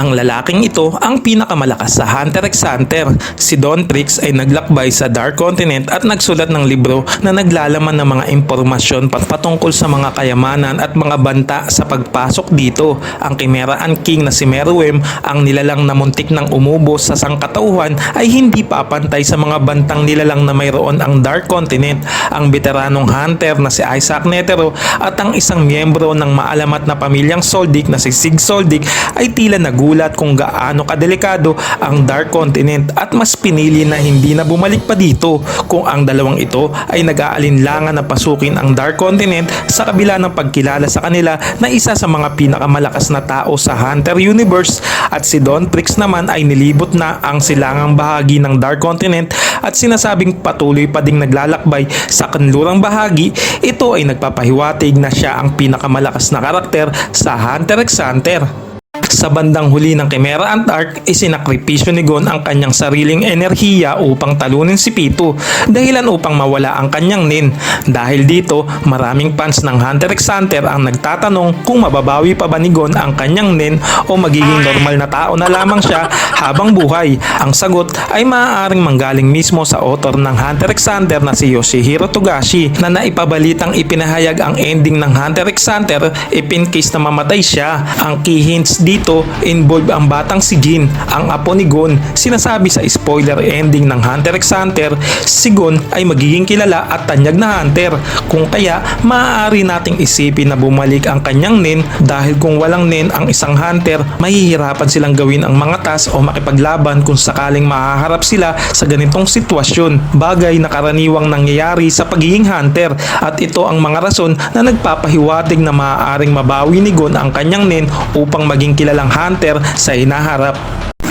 Ang lalaking ito ang pinakamalakas sa Hunter x Hunter. Si Don Trix ay naglakbay sa Dark Continent at nagsulat ng libro na naglalaman ng mga impormasyon pat- patungkol sa mga kayamanan at mga banta sa pagpasok dito. Ang Chimeraan King na si Meruem, ang nilalang na muntik ng umubos sa sangkatauhan ay hindi papantay sa mga bantang nilalang na mayroon ang Dark Continent. Ang veteranong hunter na si Isaac Netero at ang isang miyembro ng maalamat na pamilyang Soldic na si Sig Soldic ay tila nagulat kung gaano kadelikado ang Dark Continent at mas pinili na hindi na bumalik pa dito kung ang dalawang ito ay nag-aalinlangan na pasukin ang Dark Continent sa kabila ng pagkilala sa kanila na isa sa mga pinakamalakas na tao sa Hunter Universe at si Don Trix naman ay nilibot na ang silangang bahagi ng Dark Continent at sinasabing patuloy pa ding naglalakbay sa kanlurang bahagi ito ay nagpapahiwatig na siya ang pinakamalakas na karakter sa Hunter x Hunter. Sa bandang huli ng Chimera Ant Arc, isinakripisyo ni Gon ang kanyang sariling enerhiya upang talunin si Pito, dahilan upang mawala ang kanyang nin. Dahil dito, maraming fans ng Hunter x Hunter ang nagtatanong kung mababawi pa ba ni Gon ang kanyang nin o magiging normal na tao na lamang siya habang buhay. Ang sagot ay maaaring manggaling mismo sa author ng Hunter x Hunter na si Yoshihiro Togashi na naipabalitang ipinahayag ang ending ng Hunter x Hunter if in case na mamatay siya. Ang key hints dito involve ang batang si Jin, ang apo ni Gon. Sinasabi sa spoiler ending ng Hunter x Hunter, si Gon ay magiging kilala at tanyag na hunter. Kung kaya, maaari nating isipin na bumalik ang kanyang nin dahil kung walang nin ang isang hunter, mahihirapan silang gawin ang mga task o makipaglaban kung sakaling mahaharap sila sa ganitong sitwasyon. Bagay na karaniwang nangyayari sa pagiging hunter at ito ang mga rason na nagpapahiwatig na maaaring mabawi ni Gon ang kanyang nin upang maging kilalang hunter sa hinaharap.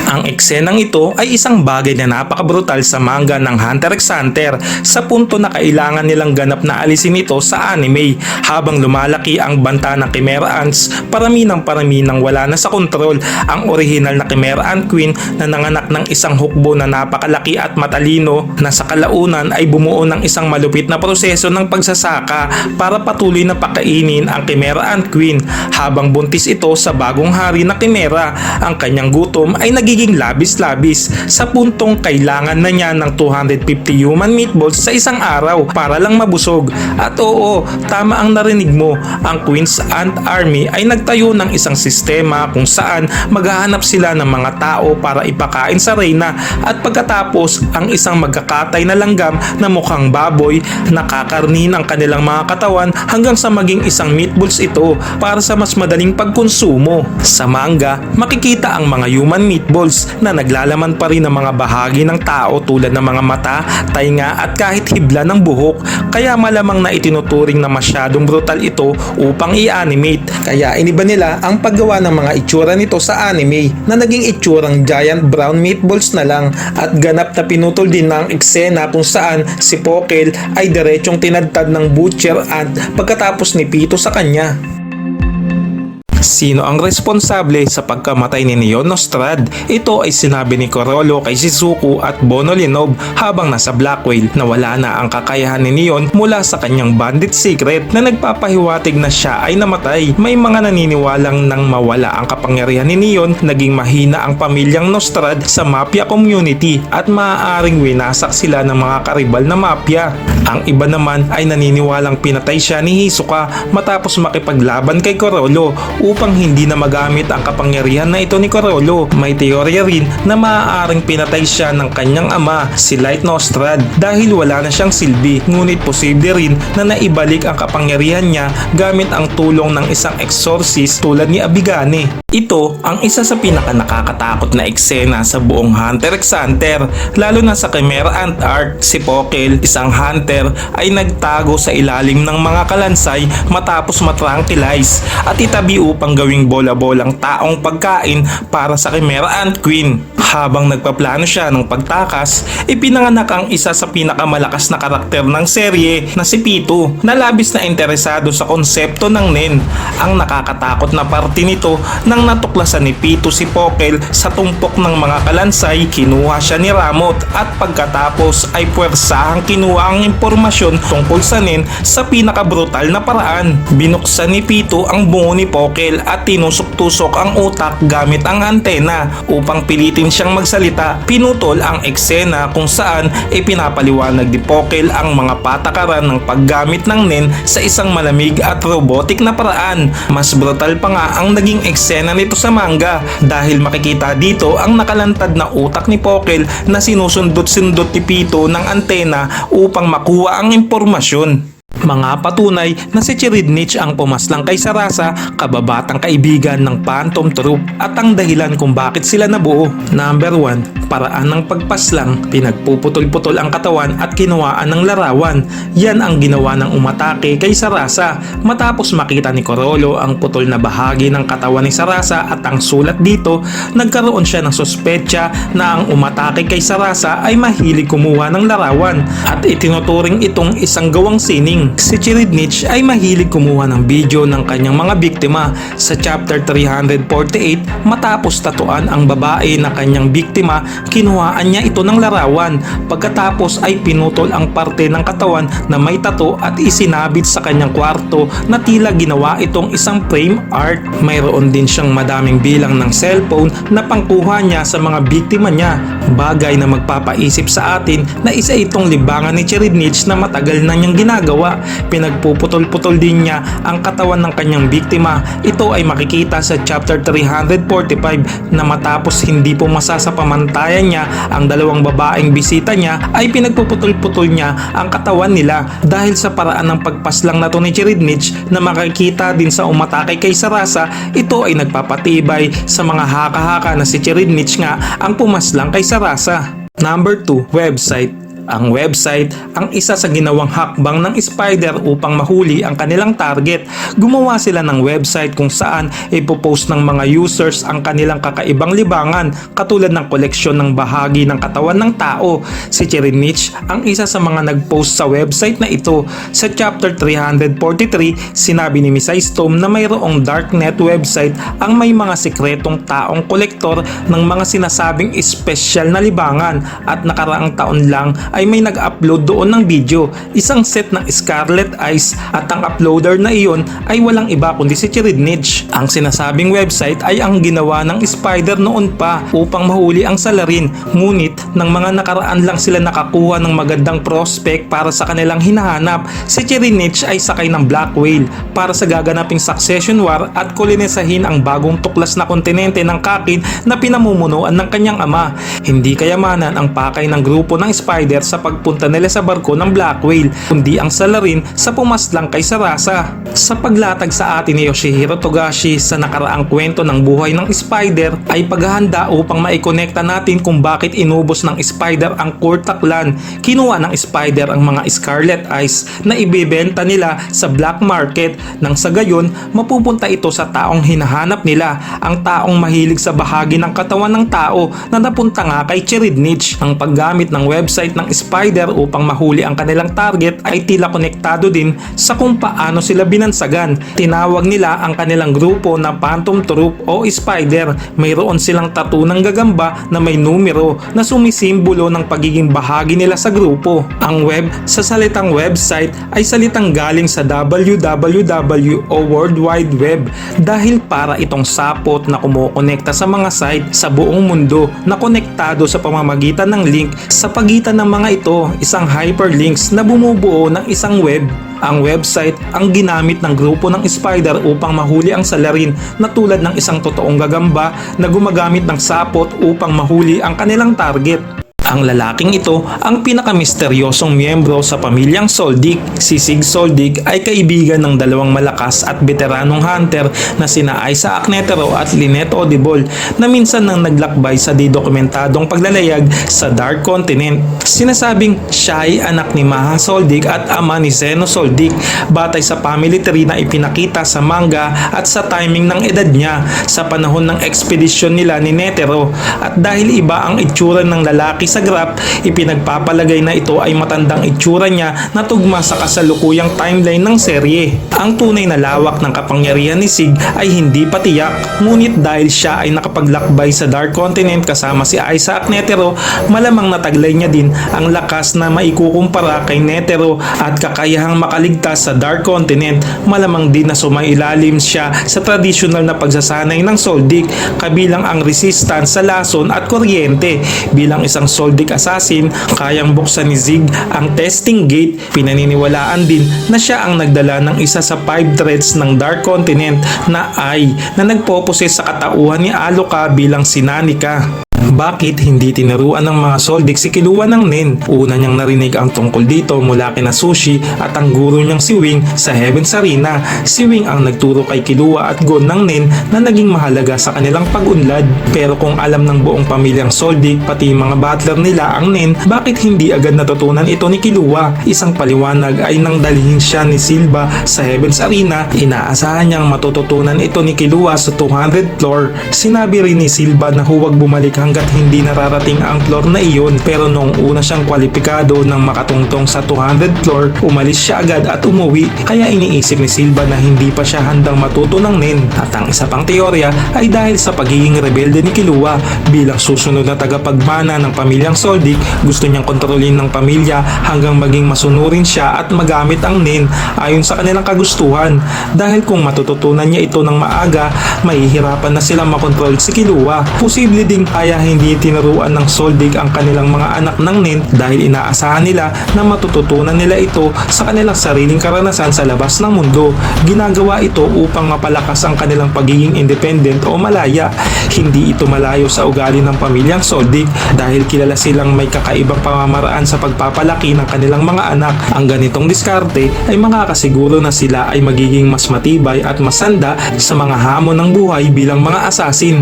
Ang eksenang ito ay isang bagay na napakabrutal sa manga ng Hunter x Hunter. Sa punto na kailangan nilang ganap na alisin ito sa anime habang lumalaki ang banta ng Chimera Ants parami ng parami nang wala na sa kontrol. Ang original na Chimera Ant Queen na nanganak ng isang hukbo na napakalaki at matalino na sa kalaunan ay bumuo ng isang malupit na proseso ng pagsasaka para patuloy na pakainin ang Chimera Ant Queen. Habang buntis ito sa bagong hari na Chimera ang kanyang gutom ay nagiging labis-labis sa puntong kailangan na niya ng 250 human meatballs sa isang araw para lang mabusog. At oo, tama ang narinig mo, ang Queen's Ant Army ay nagtayo ng isang sistema kung saan maghahanap sila ng mga tao para ipakain sa reyna at pagkatapos ang isang magkakatay na langgam na mukhang baboy nakakarnin ang kanilang mga katawan hanggang sa maging isang meatballs ito para sa mas madaling pagkonsumo. Sa manga, makikita ang mga human meatballs na naglalaman pa rin ng mga bahagi ng tao tulad ng mga mata, tainga at kahit hibla ng buhok kaya malamang na itinuturing na masyadong brutal ito upang i-animate. Kaya iniba nila ang paggawa ng mga itsura nito sa anime na naging itsurang giant brown meatballs na lang at ganap na pinutol din ng eksena kung saan si Pokel ay diretsong tinadtad ng butcher ant pagkatapos ni Pito sa kanya. Sino ang responsable sa pagkamatay ni Neon Nostrad? Ito ay sinabi ni Corolo kay Shizuku at Bono Linob habang nasa Blackwell na wala na ang kakayahan ni Neon mula sa kanyang bandit secret na nagpapahiwatig na siya ay namatay. May mga naniniwalang nang mawala ang kapangyarihan ni Neon, naging mahina ang pamilyang Nostrad sa mafia community at maaaring winasak sila ng mga karibal na mafia. Ang iba naman ay naniniwalang pinatay siya ni Hisoka matapos makipaglaban kay Corolo upang hindi na magamit ang kapangyarihan na ito ni Corolo. May teorya rin na maaaring pinatay siya ng kanyang ama, si Light Nostrad, dahil wala na siyang silbi. Ngunit posible rin na naibalik ang kapangyarihan niya gamit ang tulong ng isang exorcist tulad ni Abigane. Ito ang isa sa pinaka nakakatakot na eksena sa buong Hunter x Hunter, lalo na sa Chimera Ant Arc. Si Pokel, isang hunter, ay nagtago sa ilalim ng mga kalansay matapos matranquilize at itabi upang gawing bola-bolang taong pagkain para sa Chimera Ant Queen. Habang nagpaplano siya ng pagtakas, ipinanganak ang isa sa pinakamalakas na karakter ng serye na si Pito na labis na interesado sa konsepto ng Nen. Ang nakakatakot na parte nito nang nang natuklasan ni Pito si Pokel sa tumpok ng mga kalansay, kinuha siya ni Ramot at pagkatapos ay puwersahang kinuha ang impormasyon tungkol sa Nen sa pinakabrutal na paraan. Binuksan ni Pito ang bungo ni Pokel at tinusok-tusok ang utak gamit ang antena upang pilitin siyang magsalita. Pinutol ang eksena kung saan ay pinapaliwanag ni Pokel ang mga patakaran ng paggamit ng Nen sa isang malamig at robotic na paraan. Mas brutal pa nga ang naging eksena nito sa manga dahil makikita dito ang nakalantad na utak ni Pokel na sinusundot-sundot ni Pito ng antena upang makuha ang impormasyon. Mga patunay na si Chiridnich ang pumaslang kay Sarasa, kababatang kaibigan ng Phantom Troop at ang dahilan kung bakit sila nabuo. Number 1, paraan ng pagpaslang, pinagpuputol-putol ang katawan at kinuhaan ng larawan. Yan ang ginawa ng umatake kay Sarasa. Matapos makita ni Corolo ang putol na bahagi ng katawan ni Sarasa at ang sulat dito, nagkaroon siya ng sospecha na ang umatake kay Sarasa ay mahilig kumuha ng larawan at itinuturing itong isang gawang sining. Si Chiridnich ay mahilig kumuha ng video ng kanyang mga biktima. Sa chapter 348 matapos tatuan ang babae na kanyang biktima kinuhaan niya ito ng larawan. Pagkatapos ay pinutol ang parte ng katawan na may tato at isinabit sa kanyang kwarto na tila ginawa itong isang frame art. Mayroon din siyang madaming bilang ng cellphone na pangkuha niya sa mga biktima niya. Bagay na magpapaisip sa atin na isa itong libangan ni Chiridnich na matagal na niyang ginagawa pinagpuputol-putol din niya ang katawan ng kanyang biktima ito ay makikita sa chapter 345 na matapos hindi pumasa sa pamantayan niya ang dalawang babaeng bisita niya ay pinagpuputol-putol niya ang katawan nila dahil sa paraan ng pagpaslang na to ni Chiridnich na makikita din sa umatake kay Sarasa ito ay nagpapatibay sa mga haka-haka na si Chiridnich nga ang pumaslang kay Sarasa. Number 2, website. Ang website ang isa sa ginawang hakbang ng Spider upang mahuli ang kanilang target. Gumawa sila ng website kung saan ipopost ng mga users ang kanilang kakaibang libangan katulad ng koleksyon ng bahagi ng katawan ng tao. Si Chirinich ang isa sa mga nagpost sa website na ito. Sa chapter 343, sinabi ni Miss Storm na mayroong darknet website ang may mga sikretong taong kolektor ng mga sinasabing espesyal na libangan at nakaraang taon lang may nag-upload doon ng video, isang set ng Scarlet Eyes at ang uploader na iyon ay walang iba kundi si Chiridnich. Ang sinasabing website ay ang ginawa ng Spider noon pa upang mahuli ang salarin ngunit ng mga nakaraan lang sila nakakuha ng magandang prospect para sa kanilang hinahanap. Si Chiridnich ay sakay ng Black Whale para sa gaganaping succession war at kolonisahin ang bagong tuklas na kontinente ng Kakid na pinamumunuan ng kanyang ama. Hindi kayamanan ang pakay ng grupo ng Spider sa pagpunta nila sa barko ng Black Whale, kundi ang salarin sa pumaslang kay Sarasa. Sa paglatag sa atin ni Yoshihiro Togashi sa nakaraang kwento ng buhay ng Spider ay paghahanda upang maikonekta natin kung bakit inubos ng Spider ang Kurtaklan. Kinuha ng Spider ang mga Scarlet Eyes na ibebenta nila sa black market nang sa gayon mapupunta ito sa taong hinahanap nila, ang taong mahilig sa bahagi ng katawan ng tao na napunta nga kay Chiridnich. Ang paggamit ng website ng Spider upang mahuli ang kanilang target ay tila konektado din sa kung paano sila binansagan. Tinawag nila ang kanilang grupo na Phantom Troop o Spider. Mayroon silang tattoo ng gagamba na may numero na sumisimbolo ng pagiging bahagi nila sa grupo. Ang web sa salitang website ay salitang galing sa www o World Wide Web dahil para itong sapot na kumukonekta sa mga site sa buong mundo na konektado sa pamamagitan ng link sa pagitan ng mga ito isang hyperlinks na bumubuo ng isang web. Ang website ang ginamit ng grupo ng Spider upang mahuli ang salarin na tulad ng isang totoong gagamba na gumagamit ng sapot upang mahuli ang kanilang target. Ang lalaking ito ang pinakamisteryosong miyembro sa pamilyang Soldik. Si Sig Soldik ay kaibigan ng dalawang malakas at veteranong hunter na sina Isa Aknetero at Lynette Odibol na minsan nang naglakbay sa di dokumentadong paglalayag sa Dark Continent. Sinasabing siya ay anak ni Maha Soldik at ama ni Zeno Soldik batay sa family tree na ipinakita sa manga at sa timing ng edad niya sa panahon ng ekspedisyon nila ni Netero at dahil iba ang itsura ng lalaki sa sa graph, ipinagpapalagay na ito ay matandang itsura niya na tugma sa kasalukuyang timeline ng serye. Ang tunay na lawak ng kapangyarihan ni Sig ay hindi patiyak, ngunit dahil siya ay nakapaglakbay sa Dark Continent kasama si Isaac Netero, malamang nataglay niya din ang lakas na maikukumpara kay Netero at kakayahang makaligtas sa Dark Continent. Malamang din na sumailalim siya sa tradisyonal na pagsasanay ng Soldic kabilang ang resistance sa lason at kuryente. Bilang isang Soldic assassin, kayang buksan ni Zig ang testing gate. Pinaniniwalaan din na siya ang nagdala ng isa sa five threads ng Dark Continent na ay na nagpoposes sa katauhan ni Aloka bilang sinanika. Bakit hindi tinuruan ng mga soldik si Kilua ng Nen? Una niyang narinig ang tungkol dito mula kina Sushi at ang guro niyang si Wing sa Heaven's Arena. Si Wing ang nagturo kay Kilua at Gon ng Nen na naging mahalaga sa kanilang pag-unlad. Pero kung alam ng buong pamilyang soldik pati mga butler nila ang Nen, bakit hindi agad natutunan ito ni Kilua? Isang paliwanag ay nang dalhin siya ni Silva sa Heaven's Arena, inaasahan niyang matututunan ito ni Kilua sa 200 floor. Sinabi rin ni Silva na huwag bumalik hanggat hindi nararating ang floor na iyon pero noong una siyang kwalipikado ng makatungtong sa 200 floor, umalis siya agad at umuwi kaya iniisip ni Silva na hindi pa siya handang matuto ng nen. At ang isa pang teorya ay dahil sa pagiging rebelde ni Kilua bilang susunod na tagapagmana ng pamilyang Soldic, gusto niyang kontrolin ng pamilya hanggang maging masunurin siya at magamit ang nen ayon sa kanilang kagustuhan. Dahil kung matututunan niya ito ng maaga, mahihirapan na silang makontrol si Kilua. Posible ding kaya hindi tinuruan ng Soldig ang kanilang mga anak ng nen dahil inaasahan nila na matututunan nila ito sa kanilang sariling karanasan sa labas ng mundo. Ginagawa ito upang mapalakas ang kanilang pagiging independent o malaya. Hindi ito malayo sa ugali ng pamilyang Soldig dahil kilala silang may kakaibang pamamaraan sa pagpapalaki ng kanilang mga anak. Ang ganitong diskarte ay makakasiguro na sila ay magiging mas matibay at masanda sa mga hamon ng buhay bilang mga asasin.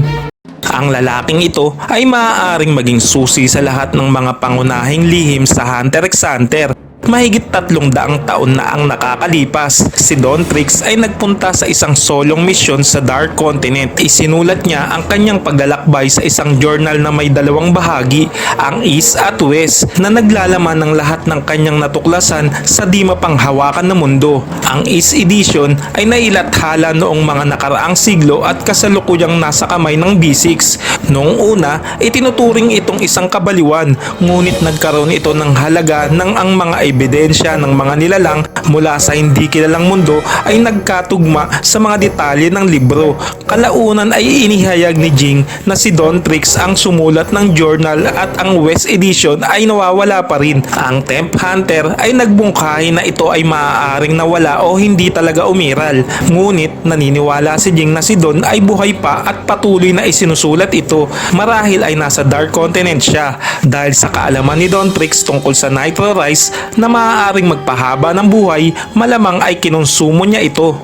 Ang lalaking ito ay maaaring maging susi sa lahat ng mga pangunahing lihim sa Hunter x Hunter. Mahigit tatlong daang taon na ang nakakalipas, si Don Trix ay nagpunta sa isang solong misyon sa Dark Continent. Isinulat niya ang kanyang paglalakbay sa isang journal na may dalawang bahagi, ang East at West, na naglalaman ng lahat ng kanyang natuklasan sa di mapanghawakan na mundo. Ang East Edition ay nailathala noong mga nakaraang siglo at kasalukuyang nasa kamay ng B6. Noong una, itinuturing itong isang kabaliwan, ngunit nagkaroon ito ng halaga ng ang mga ebidensya ng mga nilalang mula sa hindi kilalang mundo ay nagkatugma sa mga detalye ng libro. Kalaunan ay inihayag ni Jing na si Don Trix ang sumulat ng journal at ang West Edition ay nawawala pa rin. Ang Temp Hunter ay nagbungkahi na ito ay maaaring nawala o hindi talaga umiral. Ngunit naniniwala si Jing na si Don ay buhay pa at patuloy na isinusulat ito. Marahil ay nasa Dark Continent siya dahil sa kaalaman ni Don Trix tungkol sa Nitro Rise na maaaring magpahaba ng buhay, malamang ay kinonsumo niya ito.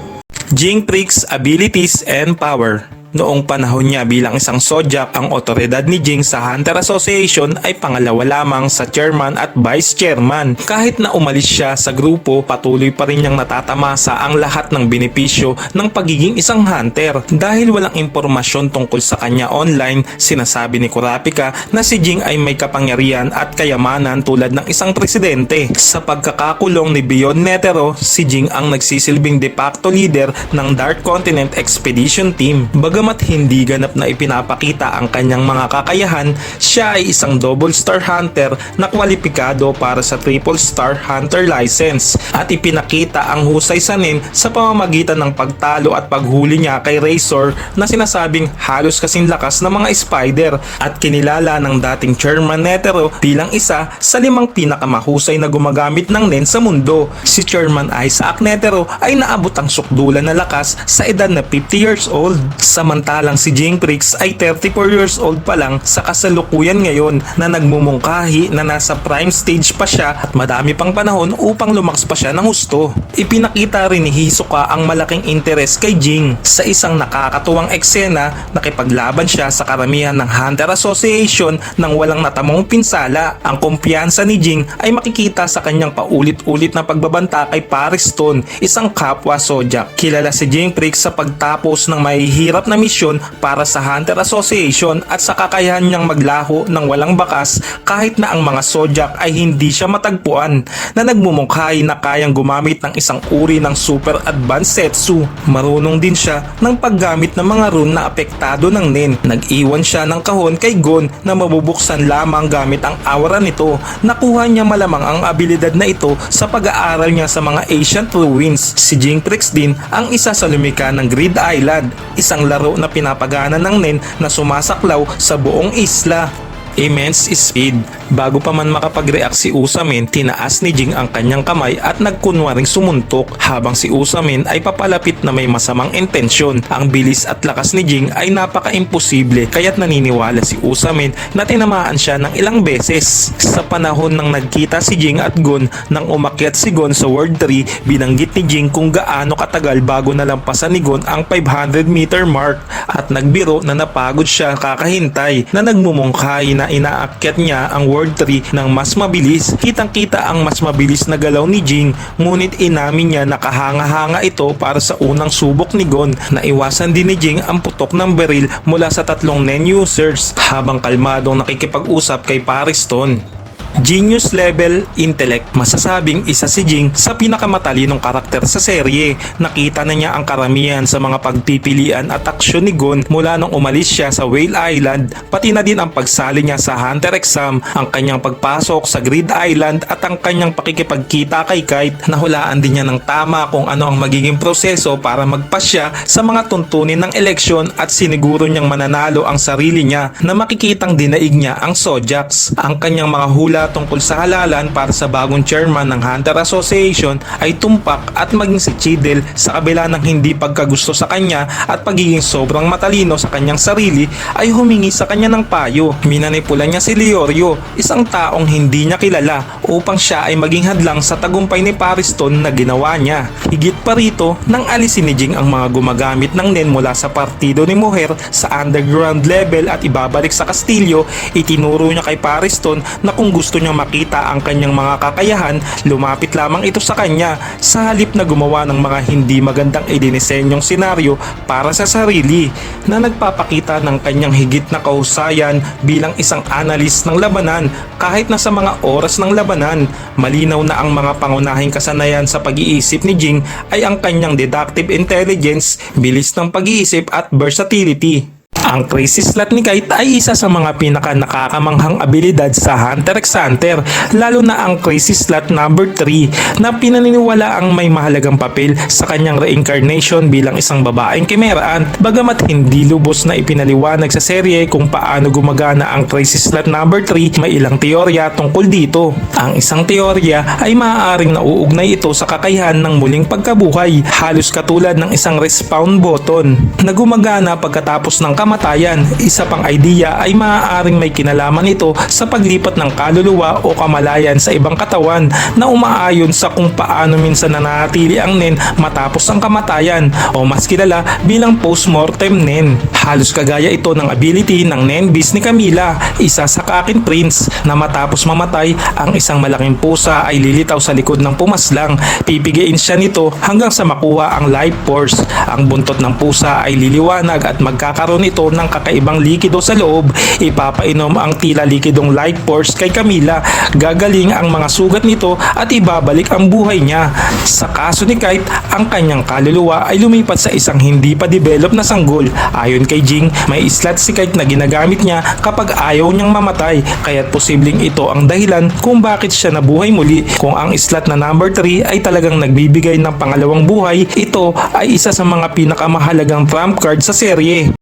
Jing Tricks, Abilities, and Power Noong panahon niya bilang isang Sojak, ang otoridad ni Jing sa Hunter Association ay pangalawa lamang sa chairman at vice chairman. Kahit na umalis siya sa grupo, patuloy pa rin niyang natatamasa ang lahat ng benepisyo ng pagiging isang hunter. Dahil walang impormasyon tungkol sa kanya online, sinasabi ni Kurapika na si Jing ay may kapangyarihan at kayamanan tulad ng isang presidente. Sa pagkakakulong ni Beyond Netero, si Jing ang nagsisilbing de facto leader ng Dark Continent Expedition Team. Bagamat hindi ganap na ipinapakita ang kanyang mga kakayahan, siya ay isang double star hunter na kwalipikado para sa triple star hunter license at ipinakita ang husay sa nin sa pamamagitan ng pagtalo at paghuli niya kay Razor na sinasabing halos kasing lakas ng mga spider at kinilala ng dating chairman Netero bilang isa sa limang pinakamahusay na gumagamit ng nen sa mundo. Si chairman Isaac Netero ay naabot ang sukdulan na lakas sa edad na 50 years old. Samantalang si Jing Prix ay 34 years old pa lang sa kasalukuyan ngayon na nagmumungkahi na nasa prime stage pa siya at madami pang panahon upang lumaks pa siya ng husto. Ipinakita rin ni Hisoka ang malaking interes kay Jing sa isang nakakatuwang eksena nakipaglaban siya sa karamihan ng Hunter Association nang walang natamong pinsala. Ang kumpiyansa ni Jing ay makikita sa kanyang paulit-ulit na pagbabanta kay Paris Stone, isang kapwa Sojak. Kilala si Jing Prix sa pagtapos ng mahihirap na misyon para sa Hunter Association at sa kakayahan niyang maglaho ng walang bakas kahit na ang mga Zodiac ay hindi siya matagpuan na nagmumungkahi na kayang gumamit ng isang uri ng super advanced setsu. Marunong din siya ng paggamit ng mga rune na apektado ng Nen. Nag-iwan siya ng kahon kay Gon na mabubuksan lamang gamit ang aura nito. Nakuha niya malamang ang abilidad na ito sa pag-aaral niya sa mga ancient ruins. Si Jinx din ang isa sa lumika ng Grid Island, isang laro na pinapagana ng Nen na sumasaklaw sa buong isla. Immense speed. Bago pa man makapag-react si Usamin, tinaas ni Jing ang kanyang kamay at nagkunwaring sumuntok habang si Usamin ay papalapit na may masamang intensyon. Ang bilis at lakas ni Jing ay napaka-imposible kaya't naniniwala si Usamin na tinamaan siya ng ilang beses. Sa panahon nang nagkita si Jing at Gon nang umakyat si Gon sa World 3, binanggit ni Jing kung gaano katagal bago nalampasan ni Gon ang 500 meter mark at nagbiro na napagod siya kakahintay na nagmumungkahi na inaakyat niya ang World 3 ng mas mabilis. Kitang-kita ang mas mabilis na galaw ni Jing ngunit inamin niya na kahanga-hanga ito para sa unang subok ni Gon. Naiwasan din ni Jing ang putok ng beril mula sa tatlong NEN users habang kalmadong nakikipag-usap kay Pariston. Genius level intellect. Masasabing isa si Jing sa pinakamatalinong karakter sa serye. Nakita na niya ang karamihan sa mga pagpipilian at aksyon ni Gon mula nung umalis siya sa Whale Island, pati na din ang pagsali niya sa Hunter exam, ang kanyang pagpasok sa Grid Island at ang kanyang pakikipagkita kay Kite. Nahulaan din niya ng tama kung ano ang magiging proseso para magpasya sa mga tuntunin ng eleksyon at siniguro niyang mananalo ang sarili niya na makikitang dinaig niya ang Zodiacs. Ang kanyang mga hula tungkol sa halalan para sa bagong chairman ng Hunter Association ay tumpak at maging si Chidel sa kabila ng hindi pagkagusto sa kanya at pagiging sobrang matalino sa kanyang sarili ay humingi sa kanya ng payo. Minanipula niya si Leorio, isang taong hindi niya kilala upang siya ay maging hadlang sa tagumpay ni Pariston na ginawa niya. Higit pa rito, nang alisin ni Jing ang mga gumagamit ng NEN mula sa partido ni Moher sa underground level at ibabalik sa Kastilyo, itinuro niya kay Pariston na kung gusto niyang makita ang kanyang mga kakayahan, lumapit lamang ito sa kanya sa halip na gumawa ng mga hindi magandang idinisenyong senaryo para sa sarili na nagpapakita ng kanyang higit na kahusayan bilang isang analyst ng labanan kahit na sa mga oras ng labanan. Malinaw na ang mga pangunahing kasanayan sa pag-iisip ni Jing ay ang kanyang deductive intelligence, bilis ng pag-iisip at versatility. Ang crazy slot ni Kite ay isa sa mga pinaka nakakamanghang abilidad sa Hunter x Hunter, lalo na ang crazy slot number 3 na pinaniniwala ang may mahalagang papel sa kanyang reincarnation bilang isang babaeng kimeraan bagamat hindi lubos na ipinaliwanag sa serye kung paano gumagana ang crazy slot number 3 may ilang teorya tungkol dito. Ang isang teorya ay maaaring nauugnay ito sa kakayahan ng muling pagkabuhay halos katulad ng isang respawn button na gumagana pagkatapos ng kamatayan. Isa pang idea ay maaaring may kinalaman ito sa paglipat ng kaluluwa o kamalayan sa ibang katawan na umaayon sa kung paano minsan nananatili ang nen matapos ang kamatayan o mas kilala bilang post-mortem nen. Halos kagaya ito ng ability ng nen beast ni Camila, isa sa kakin prince na matapos mamatay ang isang malaking pusa ay lilitaw sa likod ng pumaslang. Pipigiin siya nito hanggang sa makuha ang life force. Ang buntot ng pusa ay liliwanag at magkakaroon ito ng kakaibang likido sa loob. Ipapainom ang tila likidong life force kay Camila. Gagaling ang mga sugat nito at ibabalik ang buhay niya. Sa kaso ni Kite, ang kanyang kaluluwa ay lumipat sa isang hindi pa develop na sanggol. Ayon kay Jing, may slot si Kite na ginagamit niya kapag ayaw niyang mamatay. Kaya't posibleng ito ang dahilan kung bakit siya nabuhay muli. Kung ang slot na number 3 ay talagang nagbibigay ng pangalawang buhay, ito ay isa sa mga pinakamahalagang trump card sa serye.